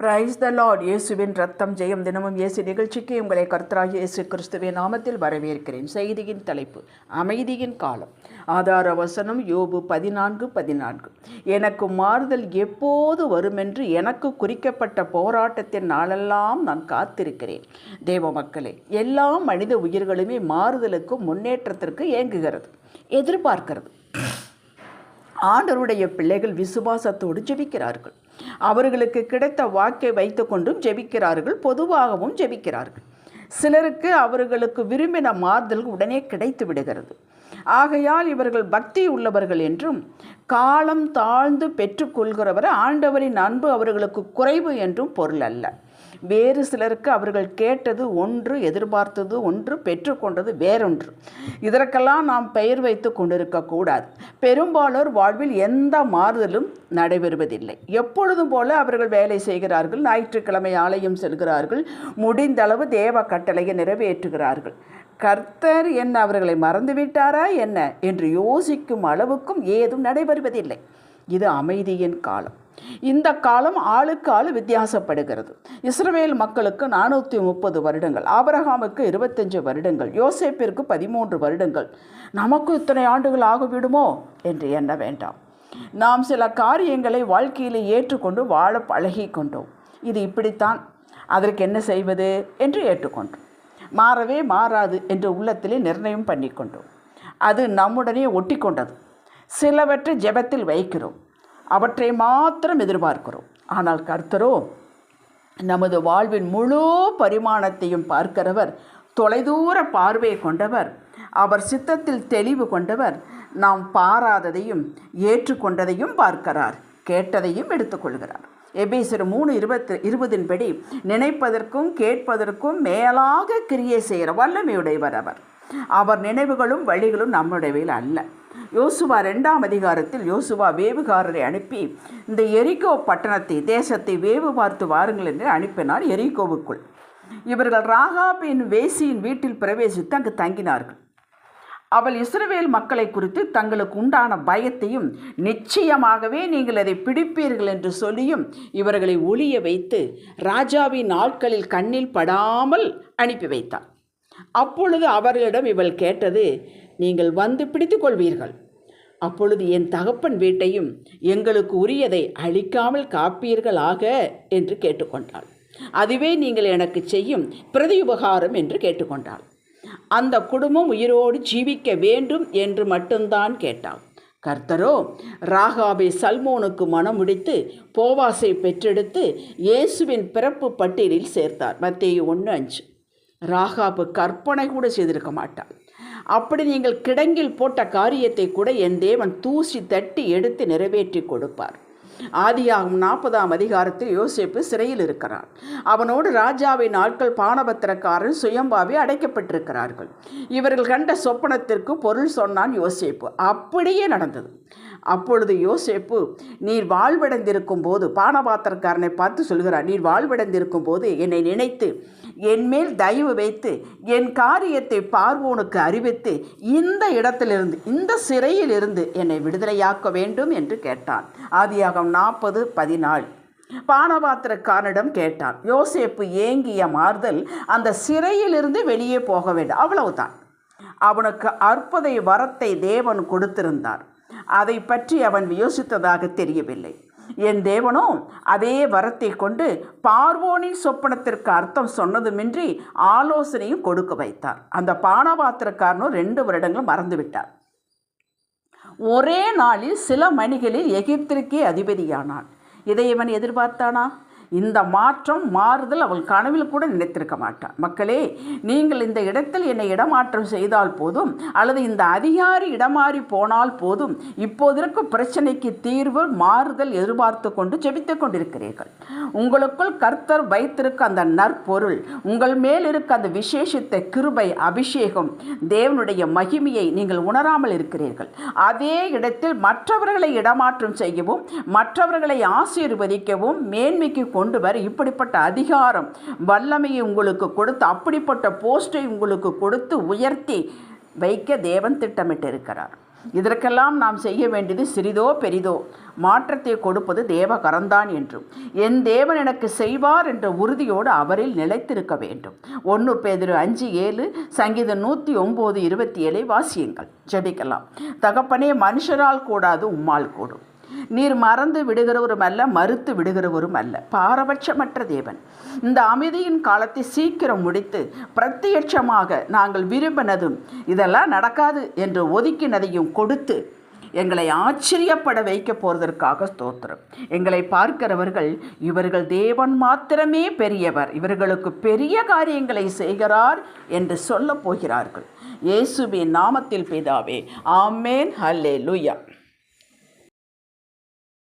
Praise the Lord இயேசுவின் ரத்தம் ஜெயம் தினமும் இயேசு நிகழ்ச்சிக்கு உங்களை கர்த்தராக இயேசு கிறிஸ்துவின் நாமத்தில் வரவேற்கிறேன். செய்தியின் தலைப்பு அமைதியின் காலம். ஆதார வசனம் யோபு பதினான்கு பதினான்கு. எனக்கு மாறுதல் எப்போது வருமென்று எனக்கு குறிக்கப்பட்ட போராட்டத்தின் நாளெல்லாம் நான் காத்திருக்கிறேன். தேவ மக்களே எல்லா மனித உயிர்களுமே மாறுதலுக்கும் முன்னேற்றத்திற்கு ஏங்குகிறது எதிர்பார்க்கிறது. ஆண்டருடைய பிள்ளைகள் விசுவாசத்தோடு ஜெபிக்கிறார்கள். அவர்களுக்கு கிடைத்த வாக்கை வைத்துக்கொண்டும் ஜெபிக்கிறார்கள் பொதுவாகவும் ஜெபிக்கிறார்கள். சிலருக்கு அவர்களுக்கு விரும்பின மாறுதல் உடனே கிடைத்து விடுகிறது. ஆகையால் இவர்கள் பக்தி உள்ளவர்கள் என்றும் காலம் தாழ்ந்து பெற்றுக்கொள்கிறவர் ஆண்டவரின் அன்பு அவர்களுக்கு குறைவு என்றும் பொருள் அல்ல. வேறு சிலருக்கு அவர்கள் கேட்டது ஒன்று எதிர்பார்த்தது ஒன்று பெற்றுக்கொண்டது வேறொன்று. இதற்கெல்லாம் நாம் பெயர் வைத்து கொண்டிருக்கக்கூடாது பெரும்பாலோர் வாழ்வில் எந்த மாறுதலும் நடைபெறுவதில்லை. எப்பொழுதும் போல அவர்கள் வேலை செய்கிறார்கள் ஞாயிற்றுக்கிழமை ஆலயம் செல்கிறார்கள் முடிந்தளவு தேவ கட்டளையை நிறைவேற்றுகிறார்கள். கர்த்தர் என்ன அவர்களை மறந்துவிட்டாரா என்ன? என்று யோசிக்கும் அளவுக்கும் ஏதும் நடைபெறுவதில்லை. இது அமைதியின் காலம். இந்த காலம் ஆளுக்கு ஆள் வித்தியாசப்படுகிறது. இஸ்ரவேல் மக்களுக்கு நானூற்றி முப்பது வருடங்கள் ஆபரகாமுக்கு இருபத்தஞ்சு வருடங்கள் யோசேப்பிற்கு பதிமூன்று வருடங்கள். நமக்கு இத்தனை ஆண்டுகள் ஆகிவிடுமோ என்று எண்ண வேண்டாம். நாம் சில காரியங்களை வாழ்க்கையில் ஏற்றுக்கொண்டு வாழ பழகி கொண்டோம் இது இப்படித்தான். அதற்கு என்ன செய்வது என்று ஏற்றுக்கொண்டோம். மாறவே மாறாது என்று உள்ளத்திலே நிர்ணயம் பண்ணி கொண்டோம் அது நம்முடனே ஒட்டி கொண்டது சிலவற்றை ஜெபத்தில் வைக்கிறோம். அவற்றை மாத்திரம் எதிர்பார்க்கிறோம். ஆனால் கர்த்தரோ நமது வாழ்வின் முழு பரிமாணத்தையும் பார்க்கிறவர் தொலைதூர பார்வை கொண்டவர் அவர் சித்தத்தில் தெளிவு கொண்டவர் நாம் பாராததையும் ஏற்றுக்கொண்டதையும் பார்க்கிறார் கேட்டதையும் எடுத்துக்கொள்கிறார். எபேசர் மூணு இருபத்து இருபதின்படி நினைப்பதற்கும் கேட்பதற்கும் மேலாக கிரியை செய்கிற வல்லமையுடையவர் அவர். அவர் நினைவுகளும் வழிகளும் நம்முடையவையில் அல்ல. யோசுவா ரெண்டாம் அதிகாரத்தில் யோசுவா வேவுகாரரை அனுப்பி இந்த எரிகோ பட்டணத்தை தேசத்தை வேவு பார்த்து வாருங்கள் என்று அனுப்பினார் எரிகோவுக்குள். இவர்கள் ராகாபின் வேசியின் வீட்டில் பிரவேசித்து அங்கு தங்கினார்கள். அவள் இஸ்ரவேல் மக்களை குறித்து தங்களுக்கு உண்டான பயத்தையும் நிச்சயமாகவே நீங்கள் அதை பிடிப்பீர்கள் என்று சொல்லியும் இவர்களை ஒளிய வைத்து ராஜாவின் நாட்களில் கண்ணில் படாமல் அனுப்பி வைத்தார் அப்பொழுது அவர்களிடம் இவள் கேட்டது நீங்கள் வந்து பிடித்து கொள்வீர்கள் அப்பொழுது என் தகப்பன் வீட்டையும் எங்களுக்கு உரியதை அழிக்காமல் காப்பீர்களாக என்று கேட்டுக்கொண்டாள். அதுவே நீங்கள் எனக்கு செய்யும் பிரதி உபகாரம் என்று கேட்டுக்கொண்டாள். அந்த குடும்பம் உயிரோடு ஜீவிக்க வேண்டும் என்று மட்டும்தான் கேட்டாள். கர்த்தரோ ராகாபை சல்மோனுக்கு மனம் முடித்து போவாசை பெற்றெடுத்து இயேசுவின் பிறப்பு பட்டியலில் சேர்த்தார். மத்திய ஒன்று அஞ்சு. ராகாபு கற்பனை கூட செய்திருக்க மாட்டாள். அப்படி நீங்கள் கிடங்கில் போட்ட காரியத்தை கூட என் தேவன் தூசி தட்டி எடுத்து நிறைவேற்றி கொடுப்பார். ஆதியாகும் நாற்பதாம் அதிகாரத்தில் யோசேப்பு சிறையில் இருக்கிறான். அவனோடு ராஜாவின் ஆட்கள் பானபத்திரக்காரன் சுயம்பாவி அடைக்கப்பட்டிருக்கிறார்கள். இவர்கள் கண்ட சொப்பனத்திற்கு பொருள் சொன்னான் யோசேப்பு. அப்படியே நடந்தது. அப்பொழுது யோசேப்பு நீர் வாழ்வடைந்திருக்கும் போது பானபாத்திரக்காரனை பார்த்து சொல்கிறார் நீர் வாழ்வடைந்திருக்கும் போது என்னை நினைத்து என் மேல் தயவு வைத்து என் காரியத்தை பார்வோனுக்கு அறிவித்து இந்த இடத்திலிருந்து இந்த சிறையில் இருந்து என்னை விடுதலையாக்க வேண்டும் என்று கேட்டான். ஆதியாகம் நாற்பது பதினாலு. பானபாத்திரக்காரனிடம் கேட்டான் யோசேப்பு ஏங்கிய மாறுதல் அந்த சிறையிலிருந்து வெளியே போக வேண்டும் அவ்வளவுதான். அவனுக்கு அற்புதை வரத்தை தேவன் கொடுத்திருந்தார். அதை பற்றி அவன் யோசித்ததாக தெரியவில்லை. என் தேவனோ அதே வரத்தை கொண்டு பார்வோனின் சொப்பனத்திற்கு அர்த்தம் சொன்னதுமின்றி ஆலோசனையும் கொடுக்க வைத்தார். அந்த பானபாத்திரக்காரனும் ரெண்டு வருடங்களும் மறந்துவிட்டார். ஒரே நாளில் சில மணிகளில் எகிப்திற்கே அதிபதியானான். இதை இவன் எதிர்பார்த்தானா? இந்த மாற்றம் மாறுதல் அவள் கனவில் கூட நினைத்திருக்க மாட்டான் மக்களே நீங்கள் இந்த இடத்தில் என்னை இடமாற்றம் செய்தால் போதும் அல்லது இந்த அதிகாரி இடமாறி போனால் போதும் இப்போதிருக்கு பிரச்சனைக்கு தீர்வு மாறுதல் எதிர்பார்த்து கொண்டு ஜெபித்து கொண்டிருக்கிறீர்கள். உங்களுக்குள் கர்த்தர் வைத்திருக்க அந்த நற்பொருள் உங்கள் மேல் இருக்க அந்த விசேஷித்த கிருபை அபிஷேகம் தேவனுடைய மகிமையை நீங்கள் உணராமல் இருக்கிறீர்கள். அதே இடத்தில் மற்றவர்களை இடமாற்றம் செய்யவும் மற்றவர்களை ஆசீர்வதிக்கவும் மேன்மைக்கு கொண்டு வர இப்படிப்பட்ட அதிகாரம் வல்லமையை உங்களுக்கு கொடுத்து அப்படிப்பட்ட போஸ்டை உங்களுக்கு கொடுத்து உயர்த்தி வைக்க தேவன் திட்டமிட்டிருக்கிறார். இதற்கெல்லாம் நாம் செய்ய வேண்டியது சிறிதோ பெரிதோ மாற்றத்தை கொடுப்பது தேவ கரந்தான் என்றும் என் தேவன் எனக்கு செய்வார் என்ற உறுதியோடு அவரில் நிலைத்திருக்க வேண்டும். ஒன்று பேதிரு அஞ்சு ஏழு சங்கீதம் நூற்றி ஒம்பது இருபத்தி ஏழை வாசியுங்கள் ஜெபிக்கலாம். தகப்பனே மனுஷரால் கூடாது உம்மால் கூடும். நீர் மறந்து விடுகிறவரும் அல்ல மறுத்து விடுகிறவரும் அல்ல. பாரபட்சமற்ற தேவன். இந்த அமைதியின் காலத்தை சீக்கிரம் முடித்து பிரத்யட்சமாக நாங்கள் விரும்பினதும் இதெல்லாம் நடக்காது என்று ஒதுக்கினதையும் கொடுத்து எங்களை ஆச்சரியப்பட வைக்க போவதற்காக ஸ்தோத்திரம். எங்களை பார்க்கிறவர்கள் இவர்கள் தேவன் மாத்திரமே பெரியவர் இவர்களுக்கு பெரிய காரியங்களை செய்கிறார் என்று சொல்லப் போகிறார்கள். இயேசுவின் நாமத்தில் பிதாவே ஆமேன் ஹல்லே லுயா